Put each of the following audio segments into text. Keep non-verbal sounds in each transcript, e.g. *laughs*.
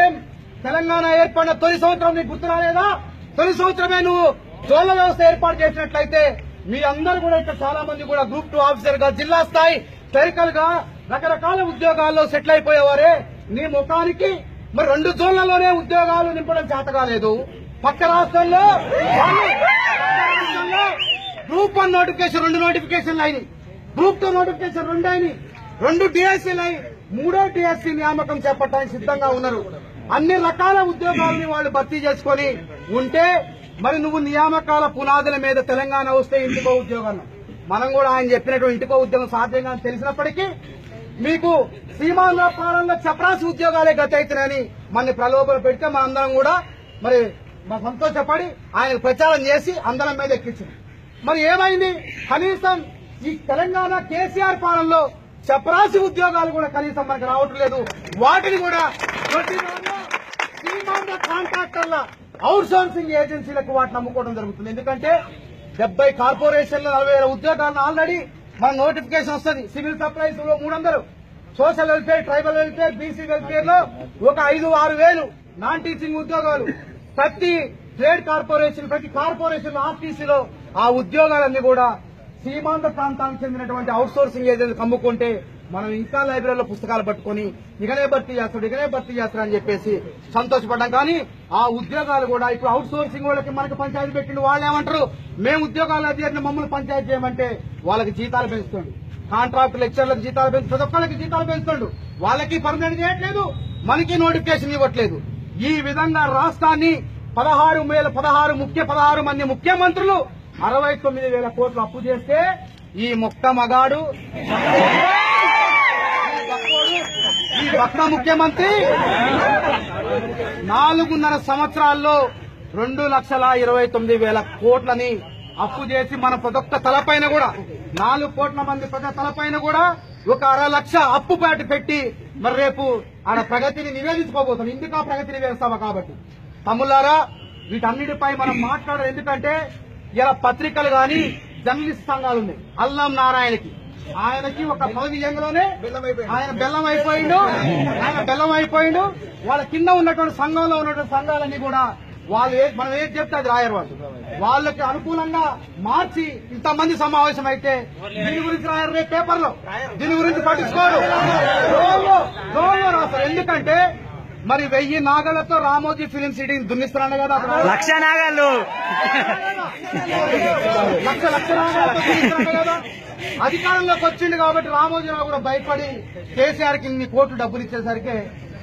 ఏం? తెలంగాణ ఏర్పడిన తొలి సంవత్సరం నీకు గుర్తు రాలేదా? తొలి సంవత్సరమే నువ్వు జోన్ల వ్యవస్థ ఏర్పాటు చేసినట్లయితే మీ అందరు కూడా ఇక్కడ చాలా మంది కూడా గ్రూప్ టూ ఆఫీసర్గా జిల్లా స్థాయి క్లరికల్గా రకరకాల ఉద్యోగాల్లో సెటిల్ అయిపోయేవారే. నీ ముఖానికి మరి రెండు జోన్లలోనే ఉద్యోగాలు నింపడం చేత కాలేదు. పక్క రాష్ట్రంలో గ్రూప్ వన్ నోటిఫికేషన్ రెండు నోటిఫికేషన్లు అయినాయి. గ్రూప్ టూ నోటిఫికేషన్ రెండు అయినాయి. రెండు డిఎస్సీలు అయి మూడో డిఎస్సీ నియామకం చేపట్టడానికి సిద్ధంగా ఉన్నారు. అన్ని రకాల ఉద్యోగాలని వాళ్ళు భర్తీ చేసుకొని ఉంటే మరి నువ్వు నియామకాల పునాదుల మీద తెలంగాణ వస్తే ఇంటికో ఉద్యోగం. మనం కూడా ఆయన చెప్పినటువంటి ఇంటికో ఉద్యోగం సాధ్యంగా తెలిసినప్పటికీ మీకు సీమాంధ్ర పాలనలో చపరాసి ఉద్యోగాలే గత అవుతున్నాయని మన ప్రలోభన పెడితే మా అందరం కూడా మరి సంతోషపడి ఆయన ప్రచారం చేసి అందరం మీద ఎక్కించింది మరి ఏమైంది? కనీసం ఈ తెలంగాణ కేసీఆర్ పాలనలో చపరాసి ఉద్యోగాలు కూడా కనీసం మనకు రావటం లేదు. వాటిని కూడా ప్రతిరోజు కాంట్రాక్టర్ల అవుట్ సోర్సింగ్ ఏజెన్సీలకు వాటిని అమ్ముకోవడం జరుగుతుంది. ఎందుకంటే డెబ్బై కార్పొరేషన్ల నలభై వేల ఉద్యోగాలను ఆల్రెడీ మన నోటిఫికేషన్ వస్తుంది. సివిల్ సప్లైస్లో మూడు వందలు. Social welfare tribal welfare BC వెల్ఫేర్లో ఒక ఐదు ఆరు వేలు నాన్ టీచింగ్ ఉద్యోగాలు. ప్రతి ట్రేడ్ కార్పొరేషన్ ప్రతి కార్పొరేషన్ ఆర్టీసీలో ఆ ఉద్యోగాలన్నీ కూడా సీమాంత ప్రాంతానికి చెందినటువంటి అవుట్ సోర్సింగ్ ఏజెన్సీ అమ్ముకుంటే మనం ఇంకా లైబ్రరీలో పుస్తకాలు పట్టుకొని ఇకనే భర్తీ చేస్తాడు ఇకనే భర్తీ చేస్తాడు అని చెప్పేసి సంతోషపడ్డాం. కానీ ఆ ఉద్యోగాలు కూడా ఇప్పుడు అవుట్ సోర్సింగ్ వాళ్ళకి మనకి పంచాయతీ పెట్టిండు వాళ్ళు ఏమంటారు? మేము ఉద్యోగాలు అధికారులు మమ్మల్ని పంచాయతీ చేయమంటే వాళ్ళకి జీతాలు పెంచుతుంది కాంట్రాక్ట్ లెక్చర్లకు జీతాలు పెంచు ప్రతి ఒక్కరికి జీతాలు పెంచుతుండు. వాళ్ళకి పర్మనెంట్ చేయట్లేదు మనకి నోటిఫికేషన్ ఇవ్వట్లేదు. ఈ విధంగా రాష్ట్రాన్ని పదహారు వేల పదహారు ముఖ్య పదహారు మంది ముఖ్యమంత్రులు అరవై తొమ్మిది వేల కోట్లు అప్పు చేస్తే ఈ మొక్క మగాడు. ఈ బక్కోడు, ముఖ్యమంత్రి. నాలుగున్నర సంవత్సరాల్లో రెండు లక్షల ఇరవై తొమ్మిది వేల కోట్లని అప్పు చేసి మన ప్రతి ఒక్క తలపైన కూడా నాలుగు కోట్ల మంది ప్రజల తలపైన కూడా ఒక అర లక్ష అప్పు పాటు పెట్టి మరి రేపు ఆడ ప్రగతిని నివేదించుకోబోతాం ఇందుకు ఆ ప్రగతిని వేస్తావా కాబట్టి? తమ్ములారా వీటన్నిటిపై మనం మాట్లాడరు. ఎందుకంటే ఇలా పత్రికలు గాని జర్నలిస్ట్ సంఘాలు ఉన్నాయి అల్లం నారాయణకి. ఆయనకి ఒక పదవి యంగలోనే ఆయన బెల్లం అయిపోయిండు ఆయన బెల్లం అయిపోయిండు వాళ్ళ కింద ఉన్నటువంటి సంఘంలో ఉన్నటువంటి సంఘాలన్నీ కూడా వాళ్ళు మనం ఏది చెప్తే అది రాయరు వాళ్ళు. వాళ్ళకి అనుకూలంగా మార్చి ఇంతమంది సమావేశం అయితే దీని గురించి రాయరు రేపు పేపర్లో. దీని గురించి పట్టించుకోరు. రాస్తారు. ఎందుకంటే మరి వెయ్యి నాగలతో రామోజీ ఫిలిం సిటీని దున్నిస్తున్నాడు కదా లక్ష నాగాళ్ళు లక్ష లక్ష కదా. అధికారంలోకి వచ్చిండు కాబట్టి రామోజీరావు కూడా భయపడి కేసీఆర్కి నీ కోట్లు డబ్బులు ఇచ్చేసరికి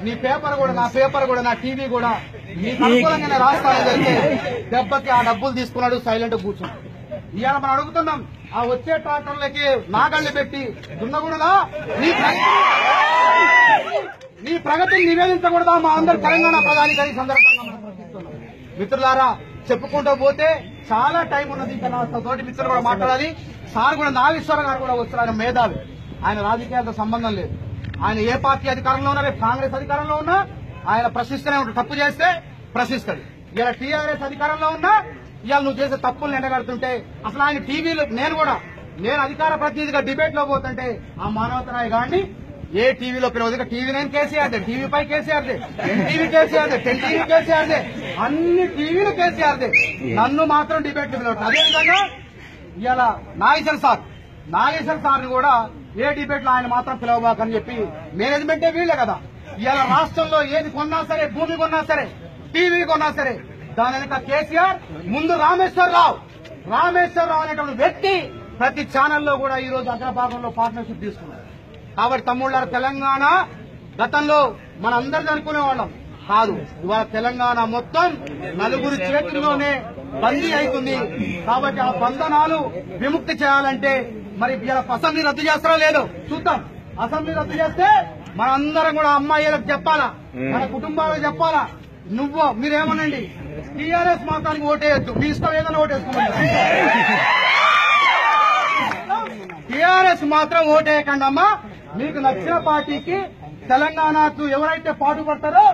నీ పేపర్ కూడా నా పేపర్ కూడా నా టీవీ కూడా నీకు అనుకూలంగానే రాస్తానని చెప్తే దెబ్బకి ఆ డబ్బులు తీసుకున్నాడు సైలెంట్ కూర్చున్నాడు ఇవాళ మనం అడుగుతున్నాం ఆ వచ్చే ట్రాక్టర్లకి నాగళ్ళు పెట్టి దున్నగుడలా నీ నీ ప్రగతిని నివేదించకూడదా? మా అందరు తెలంగాణ ప్రధాని గారి సందర్భంగా మనం ప్రశ్నిస్తున్నాం. మిత్రులారా చెప్పుకుంటూ పోతే చాలా టైం ఉన్నది ఇంకా నా తోటి మిత్రులు కూడా మాట్లాడాలి. సార్ కూడా నాగేశ్వర గారు కూడా వస్తారు ఆయన మేధావి. ఆయన రాజకీయాలతో సంబంధం లేదు. ఆయన ఏ పార్టీ అధికారంలో ఉన్నా రేపు కాంగ్రెస్ అధికారంలో ఉన్నా ఆయన ప్రశ్నిస్తూనే ఉంటాడు. తప్పు చేస్తే ప్రశ్నిస్తాడు. ఇలా టీఆర్ఎస్ అధికారంలో ఉన్నా ఇవాళ నువ్వు చేసే తప్పులు ఎండగడుతుంటే అసలు ఆయన టీవీలో నేను కూడా నేను అధికార ప్రతినిధిగా డిబేట్లో పోతుంటే ఆ మానవతరాయ గారిని ఏ టీవీలో పిలవదు? టీవీ నైన్ కేసీఆర్ టీవీ పై KCR NTV KCR ten TV KCR అన్ని టీవీలు కేసీఆర్ నన్ను మాత్రం డిబేట్ పిలవట్లేదు. అదేవిధంగా ఇవాళ నాగేశ్వర సార్ నాగేశ్వర సార్ని కూడా ఏ డిబేట్లో ఆయన మాత్రం పిలవబాకని చెప్పి మేనేజ్మెంటే వీళ్ళే కదా. ఇవాళ రాష్ట్రంలో ఏది కొన్నా సరే భూమి కొన్నా సరే టీవీ కొన్నా సరే దాని వెనక కేసీఆర్ ముందు రామేశ్వరరావు. రామేశ్వరరావు అనేటువంటి వ్యక్తి ప్రతి ఛానల్లో కూడా ఈ రోజు అగ్రభాగంలో పార్ట్నర్షిప్ తీసుకున్నారు కాబట్టి తమ్ముళ్ళ తెలంగాణ గతంలో మన అందరిది అనుకునే వాళ్ళం. కాదు ఇవాళ తెలంగాణ మొత్తం నలుగురి చేతుల్లోనే బందీ అవుతుంది కాబట్టి ఆ బంధనాలు విముక్తి చేయాలంటే మరి ఇలా అసెంబ్లీ రద్దు చేస్తారో లేదో చూద్దాం. అసెంబ్లీ రద్దు చేస్తే మనందరం కూడా అమ్మాయిలకు చెప్పాలా? మన కుటుంబాలకు చెప్పాలా? నువ్వు మీరేమనండి? టీఆర్ఎస్ మాత్రానికి ఓటేయద్దు. మీ ఇష్టం ఏదైనా ఓటేసుకోమని. *laughs* టీఆర్ఎస్ మాత్రం ఓటేయకండి అమ్మా మీకు నచ్చిన పార్టీకి తెలంగాణకు ఎవరైతే పాటు పడతారో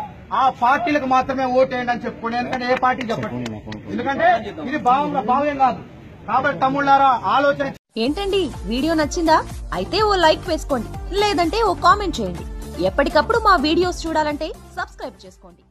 ఆ పార్టీలకు మాత్రమే ఓటేయండి అని చెప్పుకోండి ఎందుకంటే ఏ పార్టీ చెప్పండి ఎందుకంటే ఇది భావం భావ్యం కాదు. కాబట్టి తమ్ముళ్ళారా ఆలోచన ఏంటండి? వీడియో నచ్చిందా? అయితే ఓ లైక్ వేసుకోండి. లేదంటే ఓ కామెంట్ చేయండి. ఎప్పటికప్పుడు మా వీడియోస్ చూడాలంటే సబ్స్క్రైబ్ చేసుకోండి.